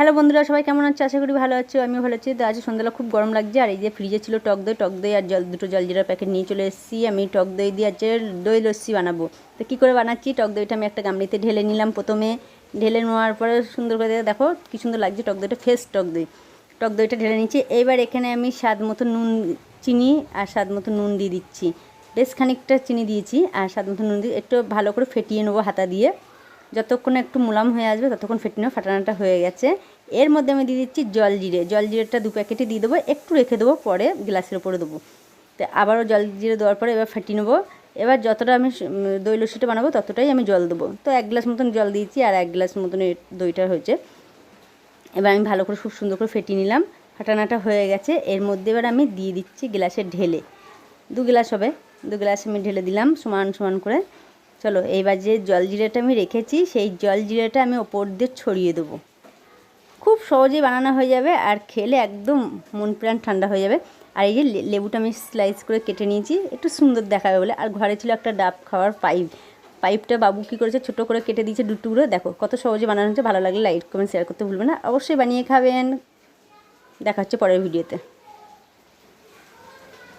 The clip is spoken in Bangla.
হ্যালো বন্ধুরা, সবাই কেমন আছে? আশা করি ভালো আছো আমি ভালো আছি। তো আজ সন্ধ্যাবেলা খুব গরম লাগছে, আর এই যে ফ্রিজে ছিল টক দই টক দই আর জল, দুটো জল জিরার প্যাকেট নিয়ে চলে এসেছি। আমি টক দই দিয়ে আজকে দই লস্যি বানাবো। তো কী করে বানাচ্ছি? টক দইটা আমি একটা গামলিতে ঢেলে নিলাম প্রথমে। ঢেলে নেওয়ার পরে সুন্দর করে দেখো কী সুন্দর লাগছে টক দইটা ফ্রেশ টক দই। টক দইটা ঢেলে নিচ্ছি। এইবার এখানে আমি স্বাদ মতো নুন, চিনি আর স্বাদ মতো নুন দিয়ে দিচ্ছি। বেশ খানিকটা চিনি দিয়েছি, আর স্বাদ মতো নুন দিয়ে একটু ভালো করে ফেটিয়ে নেব হাতা দিয়ে। যতক্ষণ একটু মুলাম হয়ে আসবে, ততক্ষণ ফেটিয়ে নেব ফাটানোটা হয়ে গেছে। এর মধ্যে আমি দিয়ে দিচ্ছি জল জিরে। জল জিরেটা দু প্যাকেটে দিয়ে দেবো, একটু রেখে দেবো, পরে গ্লাসের উপরে দেবো। তো আবারও জল জিরে দেওয়ার পরে এবার ফাটিয়ে নেব। এবার যতটা আমি দই লস্যিটা বানাবো, ততটাই আমি জল দেবো। তো এক গ্লাস মতন জল দিয়েছি আর এক গ্লাস মতন দইটা হয়েছে। এবার আমি ভালো করে খুব সুন্দর করে ফেটিয়ে নিলাম। ফাটানাটা হয়ে গেছে। এর মধ্যে এবার আমি দিয়ে দিচ্ছি গ্লাসে ঢেলে। দু গ্লাস হবে। দু গ্লাস আমি ঢেলে দিলাম সমান সমান করে। চলো, এইবার যে জল জিরেটা আমি রেখেছি, সেই জল জিরেটা আমি ওপর দিয়ে ছড়িয়ে দেবো। খুব সহজেই বানানো হয়ে যাবে আর খেলে একদম মন প্রাণ ঠান্ডা হয়ে যাবে। আর এই যে লেবুটা আমি স্লাইস করে কেটে নিয়েছি, একটু সুন্দর দেখাবে বলে। আর ঘরে ছিল একটা ডাব খাওয়ার পাইপ পাইপটা বাবু কী করেছে, ছোটো করে কেটে দিয়েছে দু টুকরো। দেখো, কত সহজে বানানো হচ্ছে ভালো লাগলে লাইক কমেন্ট শেয়ার করতে ভুলবে না। অবশ্যই বানিয়ে খাবেন। দেখা হচ্ছে পরের ভিডিওতে